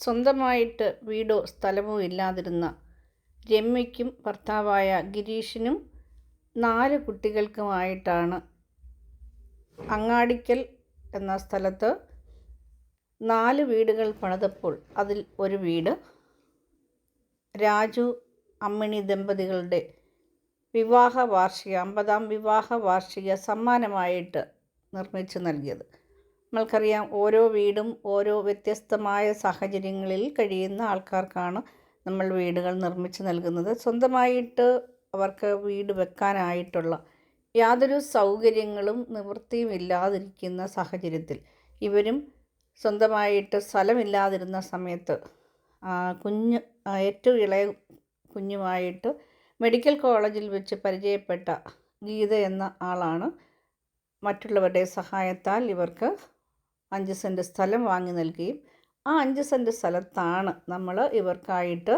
സ്വന്തമായിട്ട് വീടോ സ്ഥലമോ ഇല്ലാതിരുന്ന രമ്യയ്ക്കും ഭർത്താവായ ഗിരീഷിനും നാല് കുട്ടികൾക്കുമായിട്ടാണ് അങ്ങാടിക്കൽ എന്ന സ്ഥലത്ത് നാല് വീടുകൾ പണിതപ്പോൾ അതിൽ ഒരു വീട്. രാജു അമ്മിണി ദമ്പതികളുടെ വിവാഹ വാർഷിക അമ്പതാം വിവാഹ വാർഷിക സമ്മാനമായിട്ട് നിർമ്മിച്ചു നൽകിയത്. നമ്മൾക്കറിയാം ഓരോ വീടും ഓരോ വ്യത്യസ്തമായ സാഹചര്യങ്ങളിൽ കഴിയുന്ന ആൾക്കാർക്കാണ് നമ്മൾ വീടുകൾ നിർമ്മിച്ച് നൽകുന്നത്. സ്വന്തമായിട്ട് അവർക്ക് വീട് വെക്കാനായിട്ടുള്ള യാതൊരു സൗകര്യങ്ങളും നിവൃത്തിയും ഇല്ലാതിരിക്കുന്ന സാഹചര്യത്തിൽ ഇവരും സ്വന്തമായിട്ട് സ്ഥലമില്ലാതിരുന്ന സമയത്ത് കുഞ്ഞ് ഏറ്റവും ഇളയ കുഞ്ഞുമായിട്ട് മെഡിക്കൽ കോളേജിൽ വെച്ച് പരിചയപ്പെട്ട ഗീത എന്ന ആളാണ് മറ്റുള്ളവരുടെ സഹായത്താൽ ഇവർക്ക് അഞ്ച് സെന്റ് സ്ഥലം വാങ്ങി നൽകുകയും ആ അഞ്ച് സെന്റ് സ്ഥലത്താണ് നമ്മൾ ഇവർക്കായിട്ട്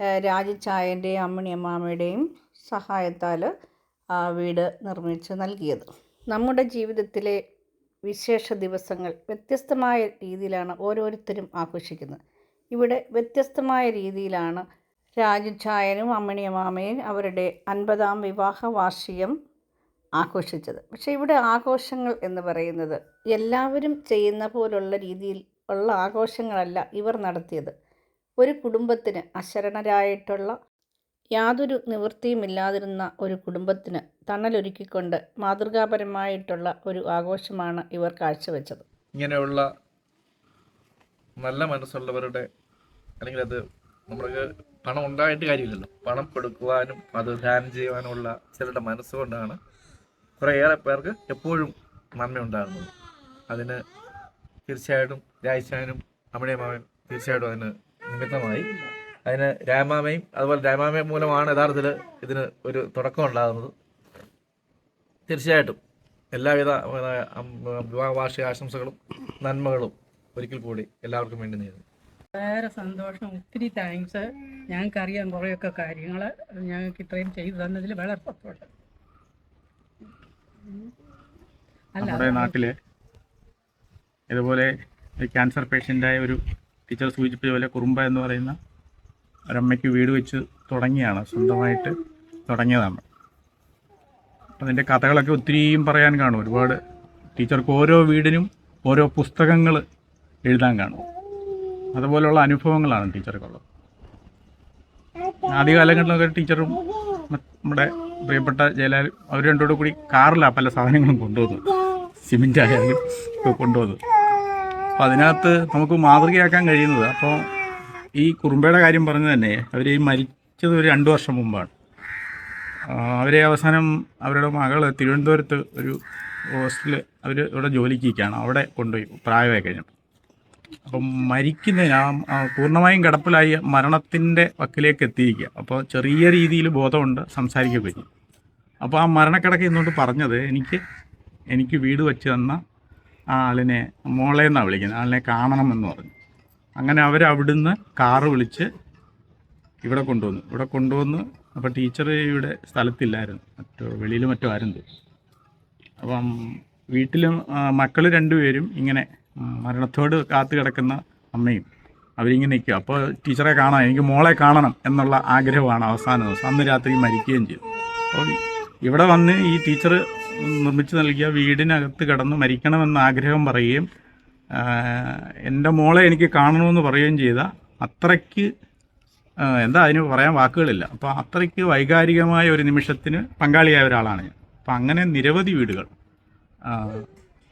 ഏഹ്, രാജിച്ചായന്റെയും അമ്മിണി അമ്മാമ്മയുടെയും സഹായത്താൽ ആ വീട് നിർമ്മിച്ച് നൽകിയത്. നമ്മുടെ ജീവിതത്തിലെ വിശേഷ ദിവസങ്ങൾ വ്യത്യസ്തമായ രീതിയിലാണ് ഓരോരുത്തരും ആഘോഷിക്കുന്നത്. ഇവിടെ വ്യത്യസ്തമായ രീതിയിലാണ് രാജചായനും അമ്മിണി അമ്മാമയും അവരുടെ അൻപതാം വിവാഹ വാർഷികം ആഘോഷിച്ചത്. പക്ഷേ ഇവിടെ ആഘോഷങ്ങൾ എന്ന് പറയുന്നത് എല്ലാവരും ചെയ്യുന്ന പോലുള്ള രീതിയിൽ ഉള്ള ആഘോഷങ്ങളല്ല ഇവർ നടത്തിയത്. ഒരു കുടുംബത്തിന് അശരണരായിട്ടുള്ള യാതൊരു നിവൃത്തിയുമില്ലാതിരുന്ന ഒരു കുടുംബത്തിന് തണലൊരുക്കിക്കൊണ്ട് മാതൃകാപരമായിട്ടുള്ള ഒരു ആഘോഷമാണ് ഇവർ കാഴ്ചവെച്ചത്. ഇങ്ങനെയുള്ള നല്ല മനസ്സുള്ളവരുടെ അല്ലെങ്കിൽ അത് നമ്മൾക്ക് പണം ഉണ്ടായിട്ട് കാര്യമില്ലല്ലോ. പണം കൊടുക്കുവാനും അത് ധ്യാനം ചെയ്യുവാനുമുള്ള ചിലരുടെ മനസ്സുകൊണ്ടാണ് കുറേയേറെ പേർക്ക് എപ്പോഴും നന്മയുണ്ടാകുന്നത് അതിന് തീർച്ചയായിട്ടും രാജസ്ഥാനും മാമൻ തീർച്ചയായിട്ടും അതിന് നിമിത്തമായി. അതിന് രാമാമയും അതുപോലെ രാമാമയും മൂലമാണ് യഥാർത്ഥത്തിൽ ഇതിന് ഒരു തുടക്കം ഉണ്ടാകുന്നത്. തീർച്ചയായിട്ടും എല്ലാവിധ വിവാഹവാർഷിക വിവാഹ വാർഷിക ആശംസകളും നന്മകളും ഒരിക്കൽ കൂടി എല്ലാവർക്കും വേണ്ടി നേരുന്നു. വളരെ സന്തോഷം. ഒത്തിരി താങ്ക്സ് ഞങ്ങൾക്കറിയാം കുറേയൊക്കെ കാര്യങ്ങൾ ഞങ്ങൾക്ക് ഇത്രയും ചെയ്തു തന്നതിൽ വളരെ സന്തോഷം. നമ്മുടെ നാട്ടിലെ ഇതുപോലെ ക്യാൻസർ പേഷ്യന്റായ ഒരു ടീച്ചർ സൂചിപ്പിച്ച പോലെ കുറുമ്പ എന്ന് പറയുന്ന ഒരമ്മയ്ക്ക് വീട് വെച്ച് തുടങ്ങിയാണ് സ്വന്തമായിട്ട് തുടങ്ങിയതാണ്. അതിന്റെ കഥകളൊക്കെ ഒത്തിരിയും പറയാൻ കാണും. ഒരുപാട് ടീച്ചർക്ക് ഓരോ വീടിനും ഓരോ പുസ്തകങ്ങൾ എഴുതാൻ കാണും. അതുപോലെയുള്ള അനുഭവങ്ങളാണ് ടീച്ചർക്കുള്ളത്. ആദ്യകാലങ്ങളിലൊക്കെ ടീച്ചറും നമ്മുടെ പ്രിയപ്പെട്ട ജയലാൽ അവർ രണ്ടോട് കൂടി കാറിലാണ് പല സാധനങ്ങളും കൊണ്ടുവന്നു സിമെന്റ് ആയാലും ഒക്കെ കൊണ്ടുവന്നത്. അപ്പോൾ അതിനകത്ത് നമുക്ക് മാതൃകയാക്കാൻ കഴിയുന്നത് അപ്പോൾ ഈ കുറുമ്പയുടെ കാര്യം പറഞ്ഞു തന്നെ അവർ ഈ മരിച്ചത് ഒരു രണ്ട് വർഷം മുമ്പാണ്. അവരെ അവസാനം അവരുടെ മകൾ തിരുവനന്തപുരത്ത് ഒരു ഹോസ്റ്റലിൽ അവർ ഇവിടെ ജോലിക്ക് നിൽക്കുകയാണ് അവിടെ കൊണ്ടുപോയി പ്രായമായി കഴിഞ്ഞു അപ്പം മരിക്കുന്നതിന് ആ പൂർണമായും കിടപ്പിലായി മരണത്തിന്റെ വക്കിലേക്ക് എത്തിയിരിക്കുക. അപ്പോൾ ചെറിയ രീതിയിൽ ബോധമുണ്ട് സംസാരിക്കുകയൊക്കെ ചെയ്യും. അപ്പോൾ ആ മരണക്കിടക്ക് ഇന്നുകൊണ്ട് പറഞ്ഞത് എനിക്ക് എനിക്ക് വീട് വെച്ച് തന്ന ആ ആളിനെ മോളെ എന്നാണ് വിളിക്കുന്നത്? ആളിനെ കാണണമെന്ന് പറഞ്ഞു. അങ്ങനെ അവർ അവിടുന്ന് കാറ് വിളിച്ച് ഇവിടെ കൊണ്ടുവന്നു. ഇവിടെ കൊണ്ടുവന്ന് അപ്പോൾ ടീച്ചർ ഇവിടെ സ്ഥലത്തില്ലായിരുന്നു. മറ്റോ വെളിയിൽ മറ്റോ ആയിരുന്നു അപ്പം വീട്ടിലും മക്കൾ രണ്ടുപേരും ഇങ്ങനെ മരണത്തോട് കാത്തു കിടക്കുന്ന അമ്മയും. അവരിങ്ങനെ നിൽക്കുക. അപ്പോൾ ടീച്ചറെ കാണാം. എനിക്ക് മോളെ കാണണം എന്നുള്ള ആഗ്രഹമാണ് അവസാന. ദിവസം അന്ന് രാത്രി മരിക്കുകയും ചെയ്തു. അപ്പോൾ ഇവിടെ വന്ന് ഈ ടീച്ചർ നിർമ്മിച്ചു നൽകിയ വീടിനകത്ത് കിടന്ന് മരിക്കണമെന്ന ആഗ്രഹം പറയുകയും എന്റെ മോളെ എനിക്ക് കാണണമെന്ന് പറയുകയും ചെയ്ത അത്രയ്ക്ക് എന്താ അതിന് പറയാൻ വാക്കുകളില്ല. അപ്പോൾ അത്രയ്ക്ക് വൈകാരികമായ ഒരു നിമിഷത്തിന് പങ്കാളിയായ ഒരാളാണ് ഞാൻ. അപ്പോൾ അങ്ങനെ നിരവധി വീടുകൾ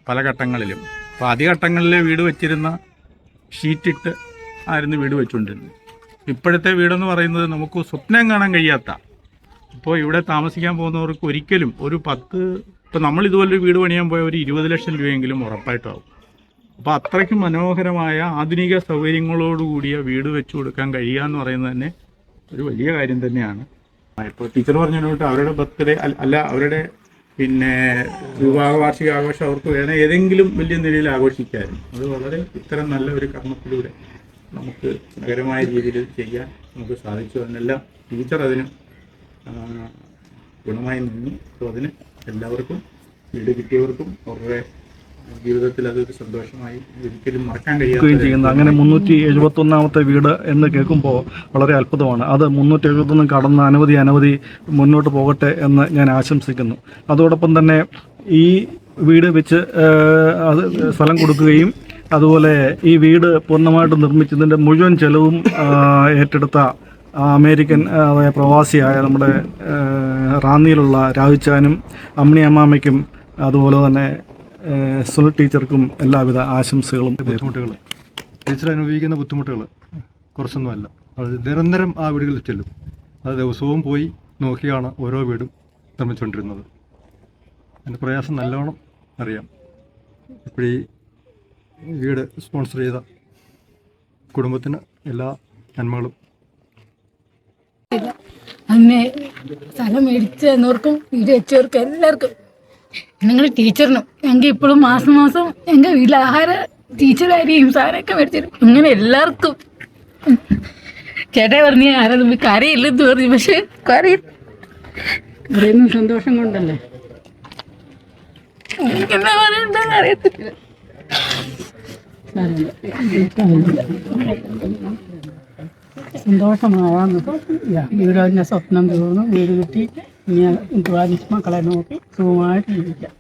പല ഘട്ടങ്ങളിലും അപ്പോൾ ആദ്യ ഘട്ടങ്ങളിൽ വീട് വെച്ചിരുന്ന ഷീറ്റിട്ട് ആയിരുന്നു വീട് വെച്ചുകൊണ്ടിരുന്നത് ഇപ്പോഴത്തെ വീടെന്ന് പറയുന്നത് നമുക്ക് സ്വപ്നം കാണാൻ കഴിയാത്ത ഇപ്പോൾ ഇവിടെ താമസിക്കാൻ പോകുന്നവർക്ക് ഒരിക്കലും ഒരു പത്ത് ഇപ്പോൾ നമ്മൾ ഇതുപോലൊരു വീട് പണിയാൻ പോയ ഒരു ഇരുപത് ലക്ഷം രൂപയെങ്കിലും ഉറപ്പായിട്ടാവും അപ്പോൾ അത്രയ്ക്കും മനോഹരമായ ആധുനിക സൗകര്യങ്ങളോടുകൂടിയ വീട് വെച്ചു കൊടുക്കാൻ കഴിയുക എന്ന് പറയുന്നത് തന്നെ ഒരു വലിയ കാര്യം തന്നെയാണ്. ഇപ്പോൾ ടീച്ചർ പറഞ്ഞതിനോട്ട് അവരുടെ ബർത്ത്ഡേ അല്ല അവരുടെ പിന്നെ വിവാഹ വാർഷിക ആഘോഷം അവർക്ക് വേണം ഏതെങ്കിലും വലിയ നിലയിൽ ആഘോഷിക്കാനും. അത് വളരെ ഇത്തരം നല്ല ഒരു കർമ്മത്തിലൂടെ നമുക്ക് നഗരമായ രീതിയിൽ ചെയ്യാൻ നമുക്ക് സാധിച്ചു. അതിനെല്ലാം ടീച്ചർ അതിന് ഗുണമായി നിന്നു. അപ്പോൾ അതിന് എല്ലാവർക്കും വീട് കിട്ടിയവർക്കും അവരുടെ ജീവിതത്തിൽ അതൊരു സന്തോഷമായി ഒരിക്കലും മറക്കാൻ കഴിയുകയും ചെയ്യുന്നത് അങ്ങനെ മുന്നൂറ്റി എഴുപത്തി ഒന്നാമത്തെ വീട് എന്ന് കേൾക്കുമ്പോൾ വളരെ അത്ഭുതമാണ്. അത് മുന്നൂറ്റി എഴുപത്തൊന്നും കടന്ന് അനവധി അനവധി മുന്നോട്ട് പോകട്ടെ എന്ന് ഞാൻ ആശംസിക്കുന്നു. അതോടൊപ്പം തന്നെ ഈ വീട് വെച്ച് അത് സ്ഥലം കൊടുക്കുകയും അതുപോലെ ഈ വീട് പൂർണമായിട്ട് നിർമ്മിച്ചതിന്റെ മുഴുവൻ ചെലവും ഏറ്റെടുത്ത അമേരിക്കൻ പ്രവാസിയായ നമ്മുടെ റാന്നിയിലുള്ള രാഹുച്ചാനും അമ്മിണി അമ്മാമയ്ക്കും അതുപോലെ തന്നെ സുനിൽ ടീച്ചർക്കും എല്ലാവിധ ആശംസകളും ബുദ്ധിമുട്ടുകൾ ടീച്ചർ അനുഭവിക്കുന്ന ബുദ്ധിമുട്ടുകൾ കുറച്ചൊന്നുമല്ല. അത് നിരന്തരം ആ വീടുകളിൽ ചെല്ലും. അത് ദിവസവും പോയി നോക്കിയാണ് ഓരോ വീടും നിർമ്മിച്ചുകൊണ്ടിരുന്നത്. അതിന്റെ പ്രയാസം നല്ലോണം അറിയാം. ഇപ്പോഴീ വീട് സ്പോൺസർ ചെയ്ത കുടുംബത്തിന് എല്ലാ നന്മകളും. അന്ന് സ്ഥലം മേടിച്ച് തന്നവർക്കും വീട് വെച്ചവർക്കും എല്ലാവർക്കും നിങ്ങൾ ടീച്ചറിനും ഞങ്ങൾക്ക് ഇപ്പോഴും മാസം മാസം ഞങ്ങൾ വീട്ടിൽ ആഹാര ടീച്ചറായിരിക്കും സാറൊക്കെ മേടിച്ചിരും അങ്ങനെ എല്ലാവർക്കും. ചേട്ടാ പറഞ്ഞ ആരും കരയില്ലെന്ന് പറഞ്ഞു പക്ഷെ കരയിൽ ഇത്രയും സന്തോഷം കൊണ്ടല്ലേ? എന്താ പറയണ്ടെന്ന് അറിയത്തില്ല. സന്തോഷമായാന്ന്. വീട് തന്നെ സ്വപ്നം തോന്നുന്നു വീട് കിട്ടി. ഇനി അധ്വാനിച്ച് മക്കളെ നോക്കി സുഖമായിട്ട് ജീവിക്കാം.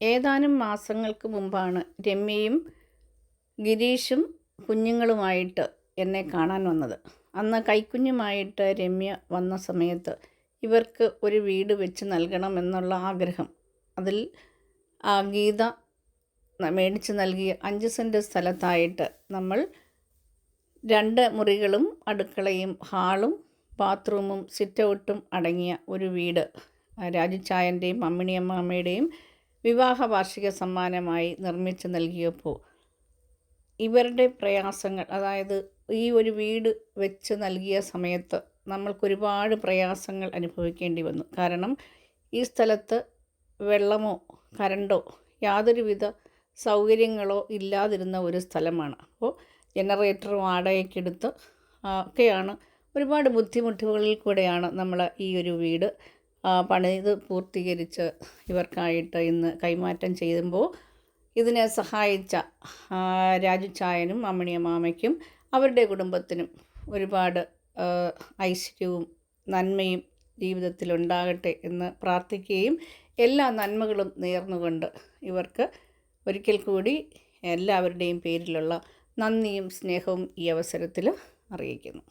ഏതാനും മാസങ്ങൾക്ക് മുമ്പാണ് രമ്യയും ഗിരീഷും കുഞ്ഞുങ്ങളുമായിട്ട് എന്നെ കാണാൻ വന്നത്. അന്ന് കൈക്കുഞ്ഞുമായിട്ട് രമ്യ വന്ന സമയത്ത് ഇവർക്ക് ഒരു വീട് വെച്ച് നൽകണമെന്നുള്ള ആഗ്രഹം. അതിൽ ആ ഗീത മേടിച്ച് നൽകിയ അഞ്ച് സെന്റ് സ്ഥലത്തായിട്ട് നമ്മൾ രണ്ട് മുറികളും അടുക്കളയും ഹാളും ബാത്റൂമും സിറ്റൗട്ടും അടങ്ങിയ ഒരു വീട്. രാജുച്ചായന്റെയും അമ്മിണിയമ്മാമ്മയുടെയും വിവാഹ വാർഷിക സമ്മാനമായി നിർമ്മിച്ച് നൽകിയപ്പോൾ ഇവരുടെ പ്രയാസങ്ങൾ അതായത് ഈ ഒരു വീട് വെച്ച് നൽകിയ സമയത്ത് നമ്മൾക്കൊരുപാട് പ്രയാസങ്ങൾ അനുഭവിക്കേണ്ടി വന്നു. കാരണം ഈ സ്ഥലത്ത് വെള്ളമോ കരണ്ടോ യാതൊരുവിധ സൗകര്യങ്ങളോ ഇല്ലാതിരുന്ന ഒരു സ്ഥലമാണ്. അപ്പോൾ ജനറേറ്റർ വാടകയ്ക്ക് എടുത്ത് ഒക്കെയാണ്. ഒരുപാട് ബുദ്ധിമുട്ടുകളിൽ കൂടെയാണ് നമ്മൾ ഈ ഒരു വീട്. പണിത് പൂർത്തീകരിച്ച് ഇവർക്കായിട്ട് ഇന്ന് കൈമാറ്റം ചെയ്യുമ്പോൾ ഇതിനെ സഹായിച്ച രാജു ചായനും അമ്മിണിയ മാമയ്ക്കും അവരുടെ കുടുംബത്തിനും ഒരുപാട് ഐശ്വര്യവും നന്മയും ജീവിതത്തിൽ ഉണ്ടാകട്ടെ എന്ന് പ്രാർത്ഥിക്കുകയും എല്ലാ നന്മകളും നേർന്നുകൊണ്ട് ഇവർക്ക് ഒരിക്കൽ കൂടി എല്ലാവരുടെയും പേരിലുള്ള നന്ദിയും സ്നേഹവും ഈ അവസരത്തിൽ അറിയിക്കുന്നു.